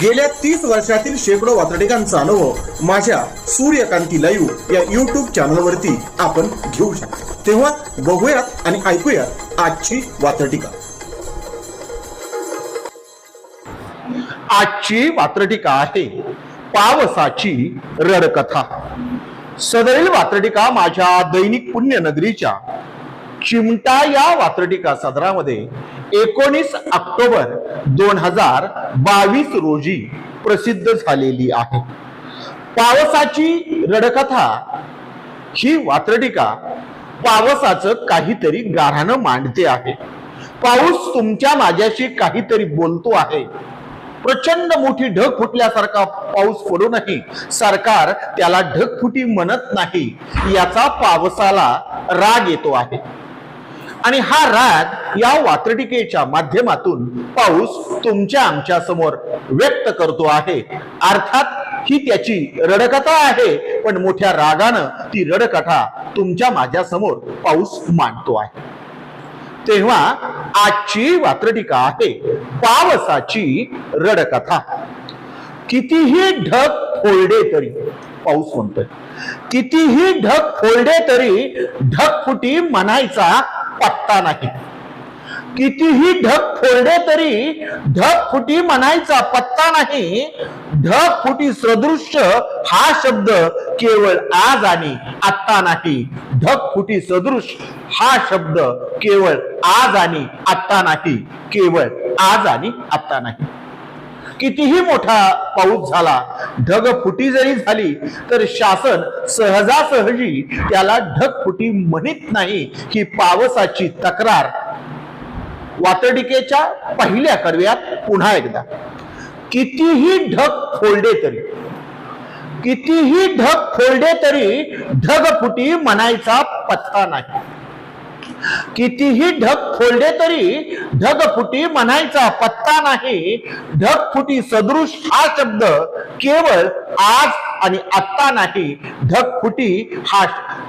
गेल्या तीस वर्षातील शेकडो वातडिकांचा अनुभव माझ्या सूर्यकांती लाईव्ह या युट्यूब चॅनलवरती आपण घेऊ शकतो. तेव्हा बघूयात आणि ऐकूयात आजची वातडिका आजची वात्रटिका आहे पावसाची रडकथा. सदरील वात्रटिका माझ्या दैनिक पुण्यनगरीच्या चिमटा या वात्रटिका सदरामध्ये एकोणीस ऑक्टोबर दोन हजार बावीस रोजी प्रसिद्ध झालेली आहे. पावसाची रडकथा ही वात्रटिका पावसाचं काहीतरी गाऱ्हाणं मांडते आहे. पाऊस तुमच्या माझ्याशी काहीतरी बोलतो आहे. प्रचंड मोठी ढग फुटल्यासारखा पाऊस पडूनही सरकार त्याला ढगफुटी म्हणत नाही. याचा पावसाला राग येतो आहे. आणि हा राग या वात्रटिकेच्या माध्यमातून पाऊस तुमच्या आमच्यासमोर व्यक्त करतो आहे. अर्थात ही त्याची रडकथा आहे पण मोठ्या रागानं ती रडकथा तुमच्या माझ्यासमोर पाऊस मांडतो आहे. तेव्हा आजची वात्रटिका आहे पावसाची रडकथा. कितीही ढग फोलडे तरी पाऊस म्हणतोय. कितीही ढग फोलडे तरी ढग फुटी म्हणायचा पत्ता नाही. कितीही ढग फोडले तरी ढग फुटी म्हणायचा पत्ता नाही. ढगफुटी सदृश्य हा शब्द केवळ आज आणि आत्ता नाही. ढगफुटी सदृश हा शब्द केवळ आज आणि आत्ता नाही. केवळ आज आणि आत्ता नाही. कितीही मोठा पाऊस झाला ढगफुटी जरी झाली तर शासन सहजासहजी त्याला ढगफुटी म्हणत नाही ही पावसाची तक्रार. वातडिकेच्या पहिल्या कडव्यात पुन्हा एकदा. कितीही ढग फोल्डे तरी कितीही ढग फोल्डे तरी ढगफुटी म्हणायचा पत्ता नाही. कितीही ढग फोडले तरी ढग फुटी म्हणायचा पत्ता नाही. ढग फुटी सदृश हा शब्द केवळ आज आणि आत्ता नाही. ढगफुटी हा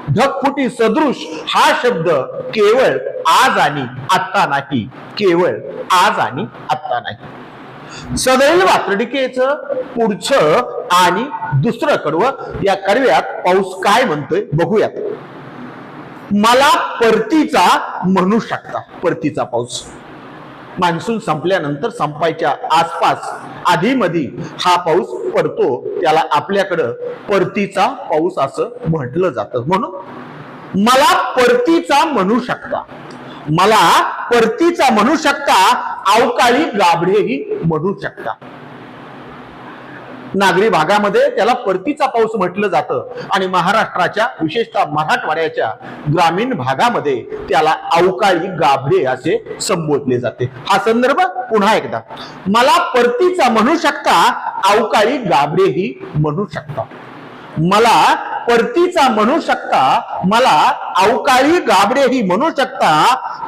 ढगफुटी सदृश हा शब्द केवळ आज आणि आत्ता नाही. केवळ आज आणि आत्ता नाही. सदैव वात्रडिकेचं पुढचं आणि दुसरं कडवं या कडव्यात पाऊस काय म्हणतोय बघूयात. मला परतीचा म्हणू शकता. परतीचा पाऊस. मान्सून संपल्यानंतर संपायच्या आसपास आधी मधी हा पाऊस पडतो त्याला आपल्याकडं परतीचा पाऊस असं म्हटलं जातं. म्हणून मला परतीचा म्हणू शकता. मला परतीचा म्हणू शकता अवकाळी गाभडेही म्हणू शकता. नागरी भागामध्ये त्याला परतीचा पाऊस म्हटलं जातं. आणि महाराष्ट्राच्या विशेषतः मराठवाड्याच्या ग्रामीण भागामध्ये त्याला अवकाळी गाभडे असे संबोधले जाते. हा संदर्भ पुन्हा एकदा. मला परतीचा म्हणू शकता अवकाळी गाभरेही म्हणू शकता. मला परतीचा म्हणू शकता मला अवकाळी गाबडेही म्हणू शकता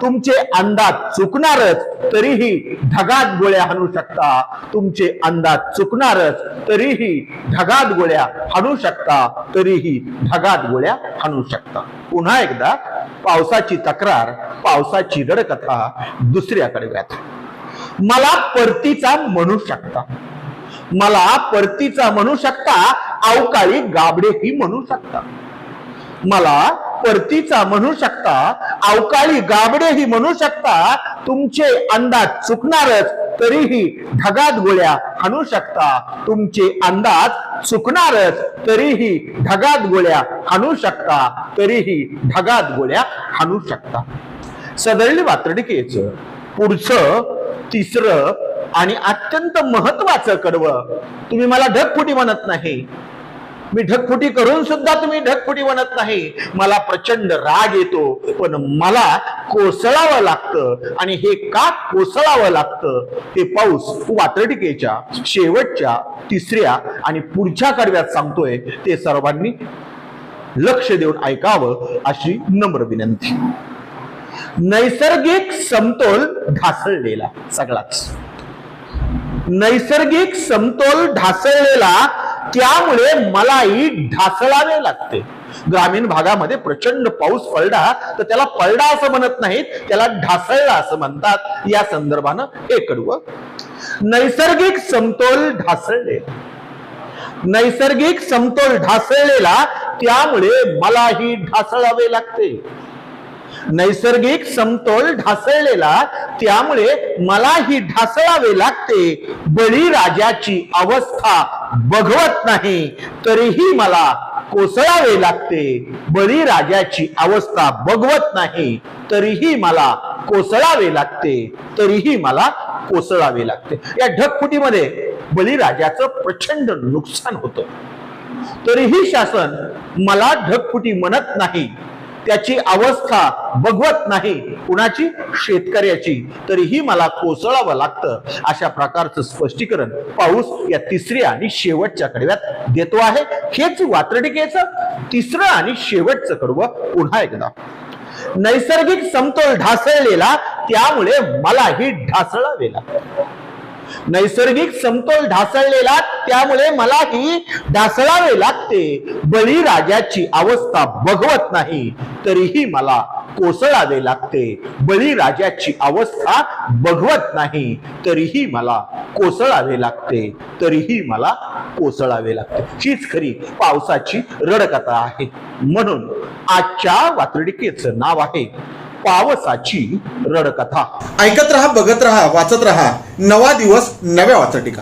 तुमचे अंदाज चुकणारच तरीही ढगात गोळ्या हाणू शकता. तुमचे अंदाज चुकणारच तरीही ढगात गोळ्या हाणू शकता. तरीही ढगात गोळ्या हाणू शकता. पुन्हा एकदा पावसाची तक्रार पावसाची रडकथा दुसऱ्याकडे व्याथ मला परतीचा म्हणू शकता. मला परतीचा म्हणू शकता अवकाळी गाबडेही म्हणू शकता. मला परतीचा म्हणू शकता अवकाळी गाबडेही म्हणू शकता तुमचे अंदाज चुकणारच तरीही ढगात गोळ्या हाणू शकता. तुमचे अंदाज चुकणारच तरीही ढगात गोळ्या हाणू शकता. तरीही ढगात गोळ्या हाणू शकता. सदळली वात्रडिकेचं पुढचं तिसरं आणि अत्यंत महत्वाचं कडवं. तुम्ही मला ढगफुटी म्हणत नाही. मी ढगफुटी करून सुद्धा तुम्ही ढगफुटी बनत नाही. मला प्रचंड राग येतो पण मला कोसळावं लागतं. आणि हे का कोसळावं लागतं? हे पाऊस वात्रटिकेच्या शेवटच्या तिसऱ्या आणि पुढच्या कडव्यात सांगतोय. ते सर्वांनी लक्ष देऊन ऐकावं अशी नम्र विनंती. नैसर्गिक समतोल ढासळलेला सगळाच. नैसर्गिक समतोल ढासळलेला त्यामुळे मलाही ढासळावे लागते. ग्रामीण भागामध्ये प्रचंड पाऊस पडला तर त्याला पडला असं म्हणत नाहीत त्याला ढासळला असं म्हणतात. या संदर्भानं हे कडवं नैसर्गिक समतोल ढासळले. नैसर्गिक समतोल ढासळलेला त्यामुळे मलाही ढासळावे लागते. नैसर्गिक समतोल ढासळलेला त्यामुळे मलाही ढासळावे लागते. बळीराजाची अवस्था बघवत नाही तरीही मला कोसळावे लागते. बळीराजाची अवस्था बघवत नाही तरीही मला कोसळावे लागते तरीही मला कोसळावे लागते. या ढगफुटीमध्ये बळीराजाचं प्रचंड नुकसान होतं. तरीही शासन मला ढगफुटी म्हणत नाही त्याची अवस्था बघवत नाही कुणाची? शेतकऱ्याची. तरीही मला कोसळावं लागतं. अशा प्रकारचं स्पष्टीकरण पाऊस या तिसऱ्या आणि शेवटच्या कडव्यात देतो आहे. हेच वात्रटिकेचं तिसरं आणि शेवटचं कडवं पुन्हा एकदा. नैसर्गिक समतोल ढासळलेला त्यामुळे मलाही ढासळावे नैसर्गिक समतोल ढासळलेला त्यामुळे मलाही ढासळावे लागते. बळीराजाची अवस्था बघवत नाही. तरीही मला कोसळावे लागते. बळीराजाची अवस्था बघवत नाही. तरीही मला कोसळावे लागते. तरीही मला कोसळावे लागते. हीच खरी पावसाची रडकथा आहे. म्हणून आजच्या वातडिकेचं नाव आहे पावसाची रडकथा. ऐकत रहा बघत रहा वाचत रहा. नवा दिवस नव्या वाचटिका.